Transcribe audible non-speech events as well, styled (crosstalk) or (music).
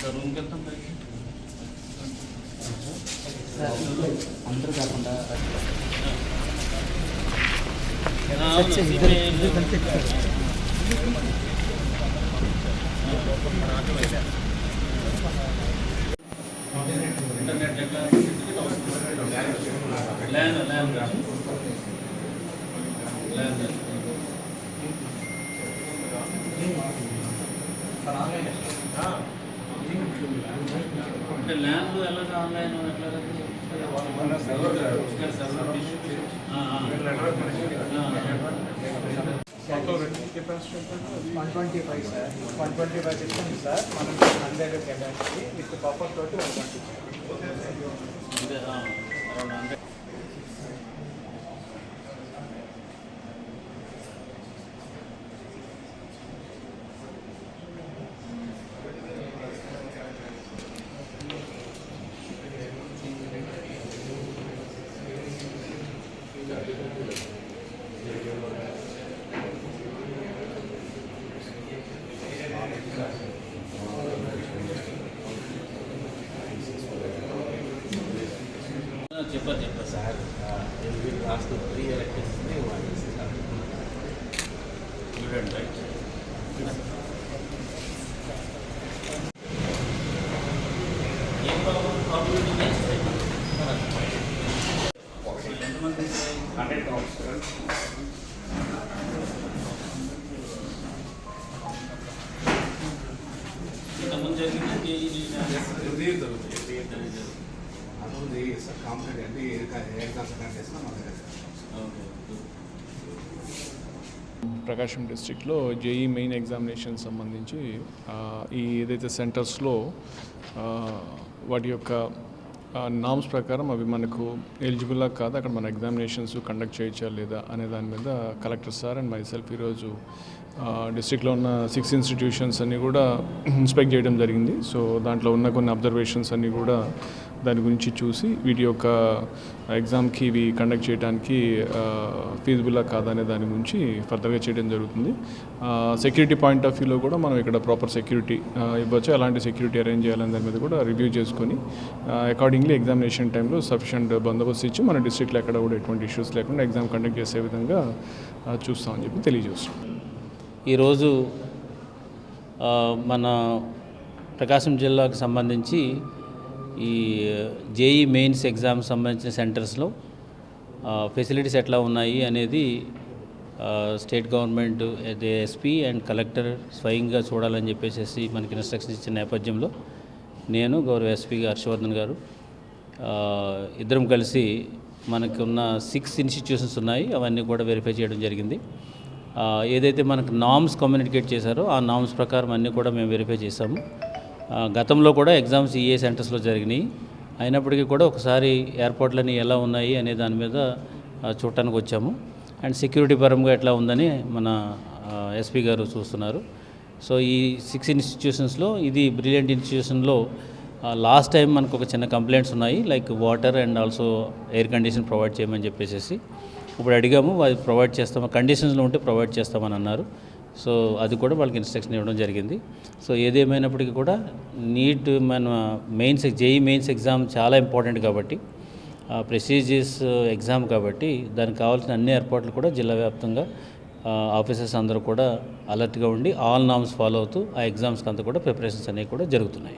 Sir రూమ్కి వెళ్తాం పైకి అందరూ కాకుండా ఆ, అవును, ఇంటర్నెట్ ఎట్లా ల్యాండ్ ల్యాండ్ ల్యాండ్ అంటే ల్యాండ్ ఎలాగ ఆన్లైన్ ఎట్లా one twenty five sir one twenty five system sir మనం హండ్రెడ్ కెపాసిటీ. విత్ బఫర్ తోటి వన్ ట్వంటీ అంటే అరౌండ్ అంటే చెప్పారు చెప్పారు సార్ లాస్ట్ త్రీ ఎలక్షన్స్ చూడండి రైట్ హండ్రెడ్ ఇంతకుముందు జరిగింది జేఈ అది కాంపిటేట్ అంటే ఏ ఎగ్జామ్స్ కంటే చేసినా మన దగ్గర ఓకే. ప్రకాశం డిస్ట్రిక్ట్లో జేఈ మెయిన్ ఎగ్జామినేషన్ సంబంధించి ఆ, ఈ ఏదైతే సెంటర్స్లో ఆ, వాటి యొక్క నామ్స్ ప్రకారం అవి మనకు ఎలిజిబుల్లా కాదు. అక్కడ మన ఎగ్జామినేషన్స్ కండక్ట్ చేయొచ్చా లేదా అనే దాని మీద collector sir and myself ఈరోజు డిస్ట్రిక్ట్లో ఉన్న సిక్స్ ఇన్స్టిట్యూషన్స్ అన్నీ కూడా (clears throat) ఇన్స్పెక్ట్ చేయడం జరిగింది. సో దాంట్లో ఉన్న కొన్ని అబ్జర్వేషన్స్ అన్నీ కూడా దాని గురించి చూసి వీటి యొక్క ఎగ్జామ్కి ఇవి కండక్ట్ చేయడానికి ఫీజిబుల్లా కాదా అనే దాని గురించి ఫర్దర్గా చేయడం జరుగుతుంది. సెక్యూరిటీ పాయింట్ ఆఫ్ వ్యూలో కూడా మనం ఇక్కడ ప్రాపర్ సెక్యూరిటీ ఇవ్వచ్చు. అలాంటి సెక్యూరిటీ అరేంజ్ చేయాలనే దాని మీద కూడా రివ్యూ చేసుకొని అకార్డింగ్లీ ఎగ్జామినేషన్ టైంలో సఫిషియంట్ బందోబస్తు ఇచ్చి మన డిస్ట్రిక్ట్లో ఎక్కడ కూడా ఎటువంటి ఇష్యూస్ లేకుండా ఎగ్జామ్ కండక్ట్ చేసే విధంగా చూస్తామని చెప్పి తెలియజేస్తాం ఈరోజు మన ప్రకాశం జిల్లాకు సంబంధించి ఈ జేఈ మెయిన్స్ ఎగ్జామ్ సంబంధించిన సెంటర్స్లో ఫెసిలిటీస్ ఎట్లా ఉన్నాయి అనేది state government SP and collector స్వయంగా చూడాలని చెప్పేసి మనకి ఇన్స్ట్రక్షన్స్ ఇచ్చిన నేపథ్యంలో నేను గౌరవ ఎస్పీ హర్షవర్ధన్ గారు ఇద్దరం కలిసి మనకు ఉన్న సిక్స్ ఇన్స్టిట్యూషన్స్ ఉన్నాయి అవన్నీ కూడా వెరిఫై చేయడం జరిగింది. ఏదైతే మనకు నామ్స్ కమ్యూనికేట్ చేశారో ఆ నామ్స్ ప్రకారం అన్నీ కూడా మేము వెరిఫై చేశాము. గతంలో కూడా ఎగ్జామ్స్ ఈఏ సెంటర్స్లో జరిగినాయి. అయినప్పటికీ కూడా ఒకసారి ఎయిర్పోర్ట్లన్నీ ఎలా ఉన్నాయి అనే దాని మీద చూడటానికి వచ్చాము. అండ్ సెక్యూరిటీ పరంగా ఎట్లా ఉందని మన ఎస్పీ గారు చూస్తున్నారు. సో ఈ సిక్స్ ఇన్స్టిట్యూషన్స్లో ఇది బ్రిలియంట్ ఇన్స్టిట్యూషన్లో లాస్ట్ టైం మనకు ఒక చిన్న కంప్లైంట్స్ ఉన్నాయి. Like water and also air condition provide చేయమని చెప్పేసి ఇప్పుడు అడిగాము అది ప్రొవైడ్ చేస్తాము కండిషన్స్లో ఉంటే ప్రొవైడ్ చేస్తామని అన్నారు. సో అది కూడా వాళ్ళకి ఇన్స్ట్రక్షన్ ఇవ్వడం జరిగింది. సో ఏదేమైనప్పటికీ కూడా నీట్ మన మెయిన్స్ జేఈ మెయిన్స్ ఎగ్జామ్ చాలా ఇంపార్టెంట్ కాబట్టి ప్రెస్టీజియస్ ఎగ్జామ్ కాబట్టి దానికి కావాల్సిన అన్ని ఏర్పాట్లు కూడా జిల్లా వ్యాప్తంగా ఆఫీసర్స్ అందరూ కూడా అలర్ట్గా ఉండి ఆల్ నామ్స్ ఫాలో అవుతూ ఆ ఎగ్జామ్స్కి అంతా కూడా ప్రిపరేషన్స్ అనేవి కూడా జరుగుతున్నాయి.